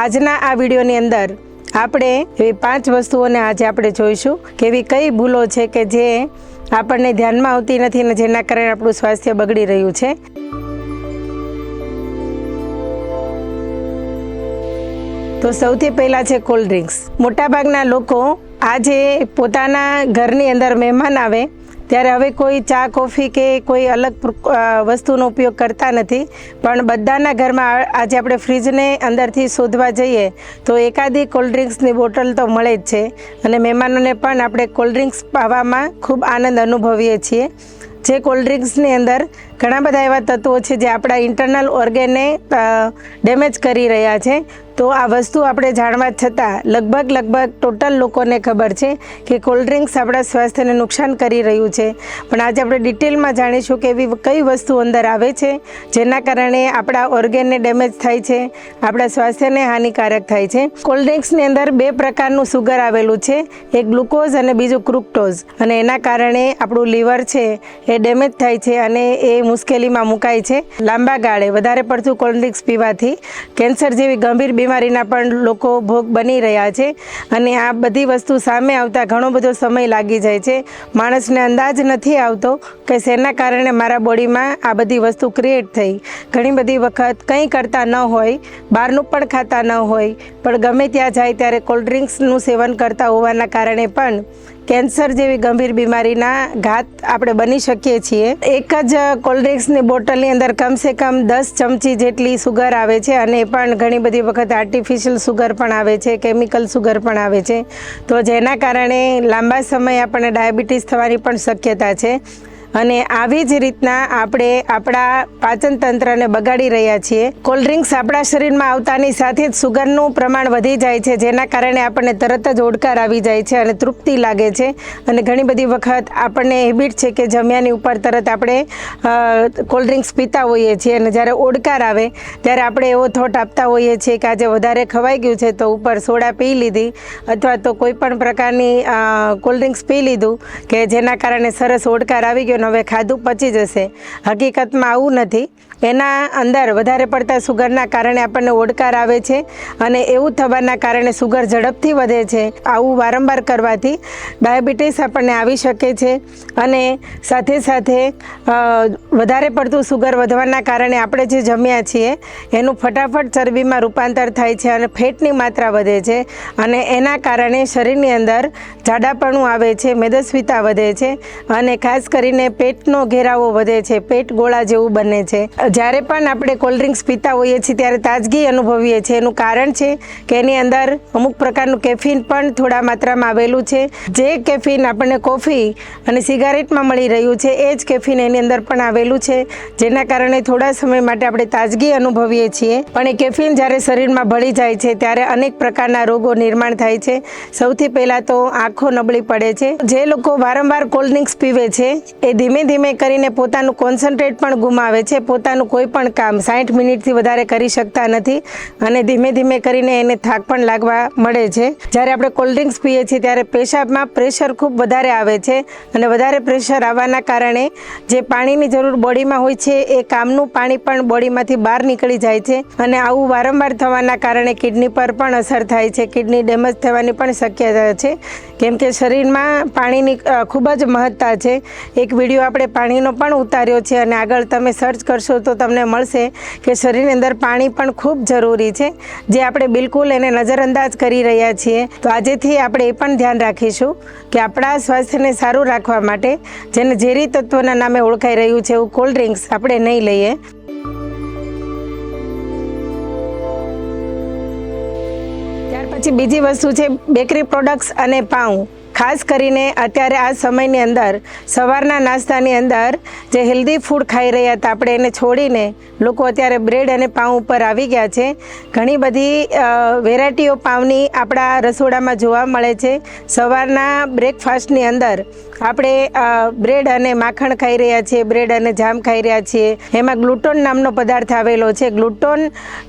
આજના આ વિડીયોની અંદર આપણે એવી પાંચ વસ્તુઓને આજે આપણે જોઈશું કે એવી કઈ ભૂલો છે કે જે આપણને ધ્યાનમાં આવતી નથી ને જેના કારણે આપણું સ્વાસ્થ્ય બગડી રહ્યું છે. તો સૌથી પહેલાં છે કોલ્ડ ડ્રિંક્સ. મોટાભાગના લોકો આજે પોતાના ઘરની અંદર મહેમાન આવે ત્યારે હવે કોઈ ચા, કોફી કે કોઈ અલગ વસ્તુનો ઉપયોગ કરતા નથી. પણ બધાના ઘરમાં આજે આપણે ફ્રીજને અંદરથી શોધવા જઈએ તો એકાદી કોલ્ડ ડ્રિંક્સની બોટલ તો મળે જ છે. અને મહેમાનોને પણ આપણે કોલ્ડ ડ્રિંક્સ પાવામાં ખૂબ આનંદ અનુભવીએ છીએ. જે કોલ્ડ ડ્રિંક્સની અંદર ઘણા બધા એવા તત્વો છે જે આપણા ઇન્ટરનલ ઓર્ગેનને ડેમેજ કરી રહ્યા છે. તો આ વસ્તુ આપણે જાણવા છતાં લગભગ લગભગ ટોટલ લોકોને ખબર છે કે કોલ્ડ ડ્રિંક્સ આપણા સ્વાસ્થ્યને નુકસાન કરી રહ્યું છે. પણ આજે આપણે ડિટેલમાં જાણીશું કે એવી કઈ વસ્તુ અંદર આવે છે, જેના કારણે આપણા ઓર્ગેનને ડેમેજ થાય છે, આપણા સ્વાસ્થ્યને હાનિકારક થાય છે. કોલ્ડ ડ્રિંક્સની અંદર બે પ્રકારનું સુગર આવેલું છે, એક ગ્લુકોઝ અને બીજું ક્રુક્ટોઝ. અને એના કારણે આપણું લીવર છે એ ડેમેજ થાય છે અને એ મુશ્કેલીમાં મુકાય છે. લાંબા ગાળે વધારે પડતું કોલ્ડ ડ્રિંક્સ પીવાથી કેન્સર જેવી ગંભીર બીમારીના પણ લોકો ભોગ બની રહ્યા છે અને આ બધી વસ્તુ સામે આવતા ઘણો બધો સમય લાગી જાય છે. માણસને અંદાજ નથી આવતો કે શેના કારણે મારા બોડીમાં આ બધી વસ્તુ ક્રિએટ થઈ. ઘણી બધી વખત કંઈ કરતા ન હોય, બહારનું પણ ખાતા ન હોય, પણ ગમે ત્યાં જાય ત્યારે કોલ્ડ ડ્રિંક્સનું સેવન કરતા હોવાના કારણે પણ કેન્સર જેવી ગંભીર બીમારીના ઘાત આપણે બની શકીએ છીએ. એક જ કોલ્ડ્રિંક્સની બોટલની અંદર કમસે કમ દસ ચમચી જેટલી સુગર આવે છે અને એ પણ ઘણી બધી વખત આર્ટિફિશિયલ સુગર પણ આવે છે કેમિકલ સુગર પણ આવે છે. તો જેના કારણે લાંબા સમય આપણને ડાયાબિટીસ થવાની પણ શક્યતા છે. અને આવી જ રીતના આપણે આપણા પાચન તંત્રને બગાડી રહ્યા છીએ. કોલ્ડ ડ્રિંક્સ આપણા શરીરમાં આવતાની સાથે જ સુગરનું પ્રમાણ વધી જાય છે, જેના કારણે આપણને તરત જ ઓડકાર આવી જાય છે અને તૃપ્તિ લાગે છે. અને ઘણી બધી વખત આપણને હેબિટ છે કે જમ્યાની ઉપર તરત આપણે કોલ્ડ ડ્રિંક્સ પીતા હોઈએ છીએ અને જ્યારે ઓડકાર આવે, ત્યારે આપણે એવો થોટ આપતા હોઈએ છીએ કે આજે વધારે ખવાઈ ગયું છે તો ઉપર સોડા પી લીધી અથવા તો કોઈ પણ પ્રકારની કોલ્ડ ડ્રિંક્સ પી લીધું કે જેના કારણે સરસ ઓડકાર આવી ગયો હવે ખાધું પચી જશે. હકીકતમાં આવું નથી. એના અંદર વધારે પડતા સુગરના કારણે આપણને ઓડકાર આવે છે અને એવું થવાના કારણે સુગર ઝડપથી વધે છે. આવું વારંવાર કરવાથી ડાયાબિટીસ આપણને આવી શકે છે અને સાથે સાથે વધારે પડતું સુગર વધવાના કારણે આપણે જે જમ્યા છીએ, એનું ફટાફટ ચરબીમાં રૂપાંતર થાય છે અને ફેટની માત્રા વધે છે અને એના કારણે શરીરની અંદર જાડાપણું આવે છે, મેદસ્વીતા વધે છે અને ખાસ કરીને પેટનો ઘેરાવો વધે છે, પેટ ગોળા જેવું બને છે. જ્યારે પણ આપણે કોલ્ડ ડ્રિંક્સ પીતા હોઈએ છીએ, ત્યારે તાજગી અનુભવીએ છીએ. એનું કારણ છે કે એની અંદર અમુક પ્રકારનું કેફીન પણ થોડા માત્રામાં આવેલું છે. જે કેફીન આપણને કોફી અને સિગારેટમાં મળી રહ્યું છે, એ જ કેફીન એની અંદર પણ આવેલું છે. જેના કારણે થોડા સમય માટે આપણે તાજગી અનુભવીએ છીએ. પણ એ કેફીન જ્યારે શરીરમાં ભળી જાય છે, ત્યારે અનેક પ્રકારના રોગો નિર્માણ થાય છે. સૌથી પહેલાં તો આંખો નબળી પડે છે. જે લોકો વારંવાર કોલ્ડ ડ્રિંક્સ પીવે છે, એ ધીમે ધીમે કરીને પોતાનું કોન્સન્ટ્રેટ પણ ગુમાવે છે. પોતાનું કોઈ પણ કામ. સાઠ મિનિટથી વધારે કરી શકતા નથી અને ધીમે ધીમે કરીને એને થાક પણ લાગવા મળે છે. જ્યારે આપણે કોલ્ડ ડ્રિંક્સ પીએ છીએ ત્યારે પેશાબમાં પ્રેશર ખૂબ વધારે આવે છે અને વધારે પ્રેશર આવવાના કારણે જે પાણીની જરૂર બોડીમાં હોય છે એ કામનું પાણી પણ બોડીમાંથી બહાર નીકળી જાય છે અને આવું વારંવાર થવાના કારણે કિડની પર પણ અસર થાય છે. કિડની ડેમેજ થવાની પણ શક્યતા છે. કેમ કે શરીરમાં પાણીની ખૂબ જ મહત્તા છે. એક વીડિયો આપણે પાણીનો પણ ઉતાર્યો છે અને આગળ તમે સર્ચ કરશો તો તમને મળશે કે શરીરની અંદર પાણી પણ ખૂબ જરૂરી છે. જે આપણે બિલકુલ એને નજરઅંદાજ કરી રહ્યા છીએ, તો આજેથી આપણે એ પણ ધ્યાન રાખીશું કે આપણા સ્વાસ્થ્યને સારું રાખવા માટે જેને ઝેરી તત્વોના નામે ઓળખાઈ રહ્યું છે એવું કોલ્ડ ડ્રિંક્સ આપણે નહીં લઈએ. ત્યાર પછી બીજી વસ્તુ છે બેકરી પ્રોડક્ટ્સ અને પાઉં. ખાસ કરીને અત્યારે આ સમયની અંદર, સવારના નાસ્તાની અંદર જે હેલ્ધી ફૂડ ખાઈ રહ્યા હતા, આપણે એને છોડીને લોકો અત્યારે બ્રેડ અને પાઉં ઉપર આવી ગયા છે. ઘણી બધી વેરાયટીઓ પાઉંની આપણા રસોડામાં જોવા મળે છે. સવારના બ્રેકફાસ્ટની અંદર આપણે બ્રેડ અને માખણ ખાઈ રહ્યા છીએ, બ્રેડ અને જામ ખાઈ રહ્યા છીએ. એમાં ગ્લુટોન નામનો પદાર્થ આવેલો છે. ગ્લુટોન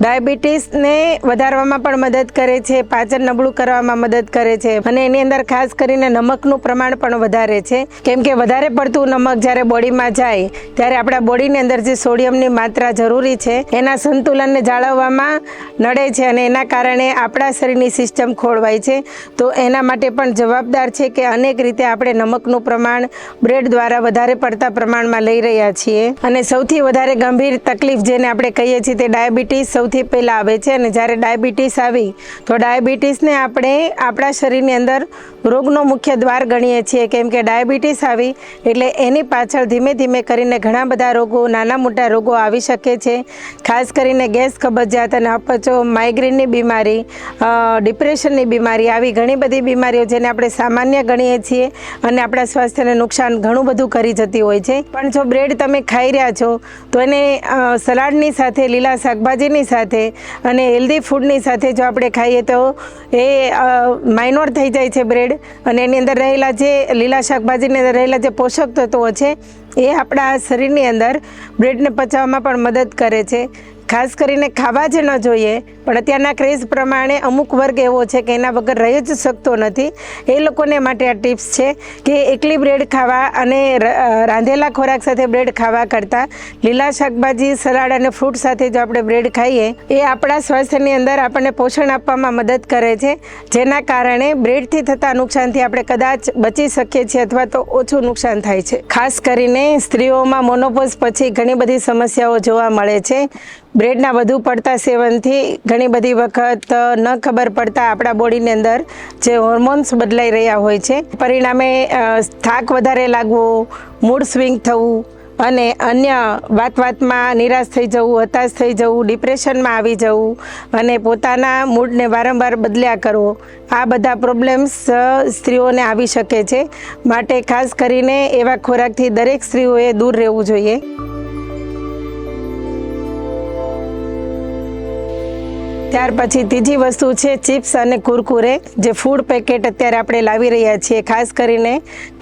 ડાયાબિટીસને વધારવામાં પણ મદદ કરે છે, પાચન નબળું કરવામાં મદદ કરે છે અને એની અંદર ખાસ કરીને નમકનું પ્રમાણ પણ વધારે છે. કેમ કે વધારે પડતું નમક જ્યારે બોડીમાં જાય, ત્યારે આપણા બોડીની અંદર જે સોડિયમની માત્રા જરૂરી છે, એના સંતુલનને જાળવવામાં નડે છે અને એના કારણે આપણા શરીરની સિસ્ટમ ખોળવાય છે. તો એના માટે પણ જવાબદાર છે કે અનેક રીતે આપણે નમકનું પ્રમાણ બ્રેડ દ્વારા વધારે પડતા પ્રમાણમાં લઈ રહ્યા છીએ. અને સૌથી વધારે ગંભીર તકલીફ જેને આપણે કહીએ છીએ તે ડાયાબિટીસ સૌથી પહેલાં આવે છે. અને જ્યારે ડાયાબિટીસ આવી, તો ડાયાબિટીસને આપણે આપણા શરીરની અંદર રોગનો મુખ્ય દ્વાર ગણીએ છીએ, કેમ કે ડાયાબિટીસ આવી, એટલે એની પાછળ ધીમે ધીમે કરીને ઘણા બધા રોગો, નાના મોટા રોગો આવી શકે છે. ખાસ કરીને ગેસ કબજિયાત અને અપચો, માઇગ્રેનની બીમારી ડિપ્રેશનની બીમારી આવી ઘણી બધી બીમારીઓ જેને આપણે સામાન્ય ગણીએ છીએ અને આપણા સ્વાસ્થ્યને નુકસાન ઘણું બધું કરી જતી હોય છે. પણ જો બ્રેડ તમે ખાઈ રહ્યા છો, તો એને સલાડની સાથે, લીલા શાકભાજીની સાથે અને હેલ્ધી ફૂડની સાથે જો આપણે ખાઈએ તો એ માઇનોર થઈ જાય છે બ્રેડ અને એની અંદર રહેલા જે લીલા શાકભાજીની અંદર રહેલા જે પોષક તત્વો છે, એ આપણા શરીરની અંદર બ્રેડને પચાવવામાં પણ મદદ કરે છે. ખાસ કરીને ખાવા જ ન જોઈએ, પણ અત્યારના ક્રેઝ પ્રમાણે અમુક વર્ગ એવો છે કે એના વગર રહી જ શકતો નથી. એ લોકોને માટે આ ટિપ્સ છે કે એકલી બ્રેડ ખાવા અને રાંધેલા ખોરાક સાથે બ્રેડ ખાવા કરતાં લીલા શાકભાજી, સલાડ અને ફ્રૂટ સાથે જો આપણે બ્રેડ ખાઈએ, એ આપણા સ્વાસ્થ્યની અંદર આપણને પોષણ આપવામાં મદદ કરે છે. જેના કારણે બ્રેડથી થતા નુકસાનથી આપણે કદાચ બચી શકીએ છીએ અથવા તો ઓછું નુકસાન થાય છે. ખાસ કરીને સ્ત્રીઓમાં મોનોપોઝ પછી ઘણી બધી સમસ્યાઓ જોવા મળે છે. બ્રેડના વધુ પડતા સેવનથી ઘણી બધી વખત ન ખબર પડતા આપણા બોડીની અંદર જે હોર્મોન્સ બદલાઈ રહ્યા હોય છે. પરિણામે થાક વધારે લાગવો મૂડ સ્વિંગ થવું અને અન્ય વાત વાતમાં નિરાશ થઈ જવું, હતાશ થઈ જવું ડિપ્રેશનમાં આવી જવું અને પોતાના મૂડને વારંવાર બદલ્યા કરવો, આ બધા પ્રોબ્લેમ્સ સ્ત્રીઓને આવી શકે છે. માટે ખાસ કરીને એવા ખોરાકથી દરેક સ્ત્રીઓએ દૂર રહેવું જોઈએ. ત્યાર પછી ત્રીજી વસ્તુ છે ચિપ્સ અને કુરકુરે. જે ફૂડ પેકેટ અત્યારે આપણે લાવી રહ્યા છીએ, ખાસ કરીને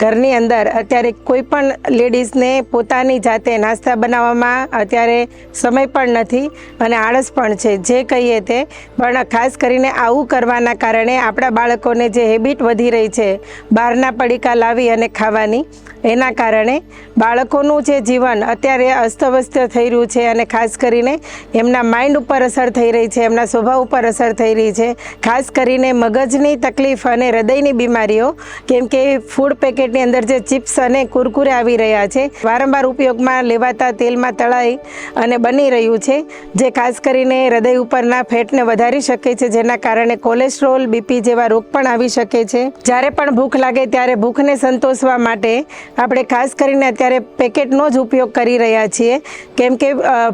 ઘરની અંદર. અત્યારે કોઈ પણ લેડીઝને પોતાની જાતે નાસ્તા બનાવવામાં અત્યારે સમય પણ નથી અને આળસ પણ છે. જે કહીએ તે, પણ ખાસ કરીને આવું કરવાના કારણે આપણા બાળકોને જે હેબિટ વધી રહી છે, બહારના પડીકા લાવી અને ખાવાની. એના કારણે બાળકોનું જે જીવન અત્યારે અસ્તવ્યસ્ત થઈ રહ્યું છે અને ખાસ કરીને એમના માઇન્ડ ઉપર અસર થઈ રહી છે, એમના સ્વભાવ ઉપર અસર થઈ રહી છે. ખાસ કરીને મગજની તકલીફ અને હૃદયની બીમારીઓ, કેમ કે ફૂડ પેકેટની અંદર જે ચિપ્સ અને કુરકુરે આવી રહ્યા છે, વારંવાર ઉપયોગમાં લેવાતા તેલમાં તળાઈ અને બની રહ્યું છે, જે ખાસ કરીને હૃદય ઉપરના ફેટને વધારી શકે છે, જેના કારણે કોલેસ્ટ્રોલ બીપી જેવા રોગ પણ આવી શકે છે. જ્યારે પણ ભૂખ લાગે ત્યારે ભૂખને સંતોષવા માટે આપણે ખાસ કરીને અત્યારે પેકેટનો જ ઉપયોગ કરી રહ્યા છીએ. કેમ કે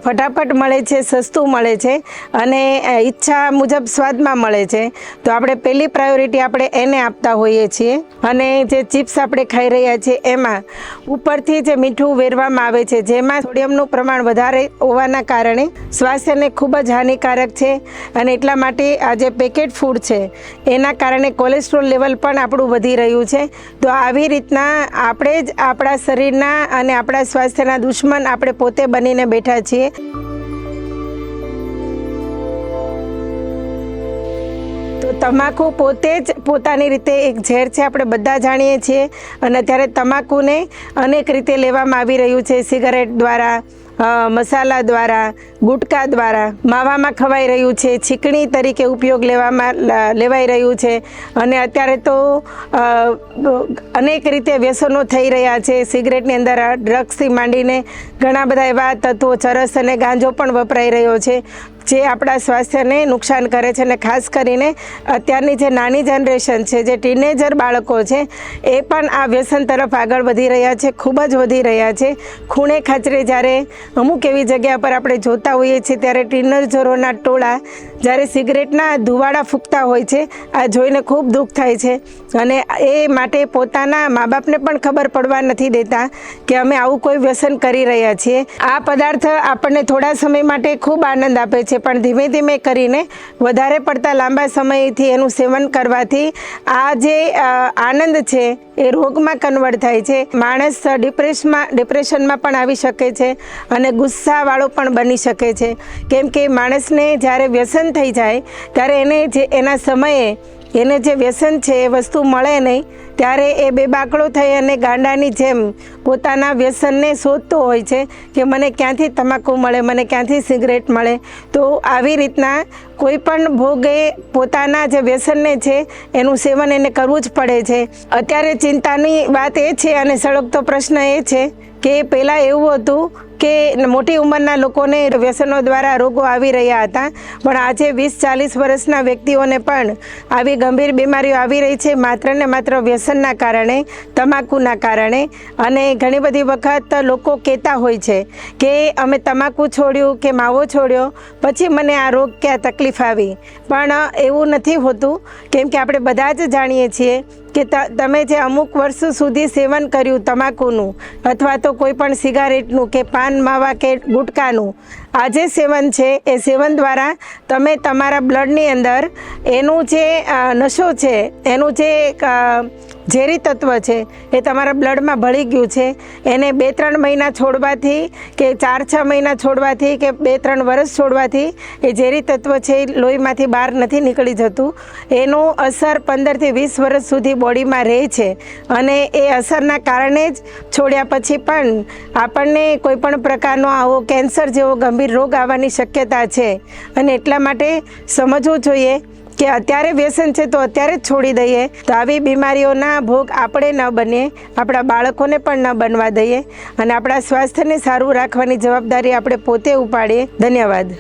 ફટાફટ મળે છે, સસ્તું મળે છે અને ઈચ્છા મુજબ સ્વાદમાં મળે છે. તો આપણે પહેલી પ્રાયોરિટી આપણે એને આપતા હોઈએ છીએ અને જે ચિપ્સ આપણે ખાઈ રહ્યા છીએ એમાં ઉપરથી જે મીઠું વેરવામાં આવે છે, જેમાં સોડિયમનું પ્રમાણ વધારે હોવાના કારણે સ્વાસ્થ્યને ખૂબ જ હાનિકારક છે અને એટલા માટે આ જે પેકેટ ફૂડ છે, એના કારણે કોલેસ્ટ્રોલ લેવલ પણ આપણું વધી રહ્યું છે. તો આવી રીતના આપણે જ આપણા શરીરના અને આપણા સ્વાસ્થ્યના દુશ્મન આપણે પોતે બનીને બેઠા છીએ. તમાકુ પોતે જ પોતાની રીતે એક ઝેર છે, આપણે બધા જાણીએ છીએ. અને અત્યારે તમાકુને અનેક રીતે લેવામાં આવી રહ્યું છે, સિગારેટ દ્વારા મસાલા દ્વારા, ગુટકા દ્વારા માવામાં ખવાઈ રહ્યું છે છીકણી તરીકે ઉપયોગ લેવામાં લેવાઈ રહ્યું છે. અને અત્યારે તો અનેક રીતે વ્યસનો થઈ રહ્યા છે. સિગરેટની અંદર ડ્રગ્સથી માંડીને ઘણા બધા એવા તત્વો, ચરસ અને ગાંજો પણ વપરાઈ રહ્યો છે, જે આપણા સ્વાસ્થ્યને નુકસાન કરે છે. અને ખાસ કરીને અત્યારની જે નાની જનરેશન છે, જે ટીનેજર બાળકો છે, એ પણ આ વ્યસન તરફ આગળ વધી રહ્યા છે, ખૂબ જ વધી રહ્યા છે. ખૂણે ખાચરે જ્યારે અમુક એવી જગ્યા પર આપણે જોતા હોઈએ છીએ ત્યારે ટીનેજરોના ટોળા જ્યારે સિગરેટના ધુવાડા ફૂંકતા હોય છે, આ જોઈને ખૂબ દુઃખ થાય છે. અને એ માટે પોતાના મા બાપને પણ ખબર પડવા નથી દેતા કે અમે આવું કોઈ વ્યસન કરી રહ્યા છીએ. આ પદાર્થ આપણને થોડા સમય માટે ખૂબ આનંદ આપે છે, પણ ધીમે ધીમે કરીને વધારે પડતા લાંબા સમયથી એનું સેવન કરવાથી આ જે આનંદ છે, એ રોગમાં કન્વર્ટ થાય છે. માણસ ડિપ્રેશમાં ડિપ્રેશનમાં પણ આવી શકે છે. અને ગુસ્સાવાળો પણ બની શકે છે. કેમ કે માણસને જ્યારે વ્યસન થઈ જાય, ત્યારે એને જે એના સમયે, એને જે વ્યસન છે એ વસ્તુ મળે નહીં ત્યારે એ બે બાકડો થઈ અને ગાંડાની જેમ પોતાના વ્યસનને શોધતો હોય છે કે મને ક્યાંથી તમાકુ મળે, મને ક્યાંથી સિગરેટ મળે. તો આવી રીતના કોઈ પણ ભોગે પોતાના જે વ્યસનને છે એનું સેવન એને કરવું જ પડે છે. અત્યારે ચિંતાની વાત એ છે અને સળગતો પ્રશ્ન એ છે કે પહેલાં એવું હતું કે મોટી ઉંમરના લોકોને વ્યસનો દ્વારા રોગો આવી રહ્યા હતા. પણ આજે વીસ ચાલીસ વર્ષના વ્યક્તિઓને પણ આવી ગંભીર બીમારીઓ આવી રહી છે. માત્ર ને માત્ર વ્યસનના કારણે, તમાકુના કારણે અને ઘણી બધી વખત લોકો કહેતા હોય છે કે અમે તમાકુ છોડ્યું કે માવો છોડ્યો. પછી મને આ રોગ કે આ તકલીફ આવી? પણ એવું નથી હોતું. કેમ કે આપણે બધા જ જાણીએ છીએ કે તમે જે અમુક વર્ષો સુધી સેવન કર્યું તમાકુનું અથવા તો કોઈ પણ સિગારેટનું કે પાન, માવા કે ગુટકાનું આ જે સેવન છે. એ સેવન દ્વારા તમે તમારા બ્લડની અંદર એનું જે નશો છે, એનું જે ઝેરી તત્વ છે, એ તમારા બ્લડમાં ભળી ગયું છે, એને બે ત્રણ મહિના છોડવાથી કે ચાર છ મહિના છોડવાથી કે બે ત્રણ વર્ષ છોડવાથી એ ઝેરી તત્વ છે, એ લોહીમાંથી બહાર નથી નીકળી જતું. એનું અસર પંદરથી વીસ વર્ષ સુધી બોડીમાં રહે છે અને એ અસરના કારણે જ છોડ્યા પછી પણ આપણને કોઈ પણ પ્રકારનો આવો કેન્સર જેવો ગંભીર રોગ આવવાની શક્યતા છે. અને એટલા માટે સમજવું જોઈએ કે અત્યારે વ્યસન છે તો અત્યારે જ છોડી દઈએ. તો આવી બીમારીઓના ભોગ આપણે ન બનીએ, આપણા બાળકોને પણ ન બનવા દઈએ અને આપણા સ્વાસ્થ્યને સારું રાખવાની જવાબદારી આપણે પોતે ઉપાડીએ. ધન્યવાદ.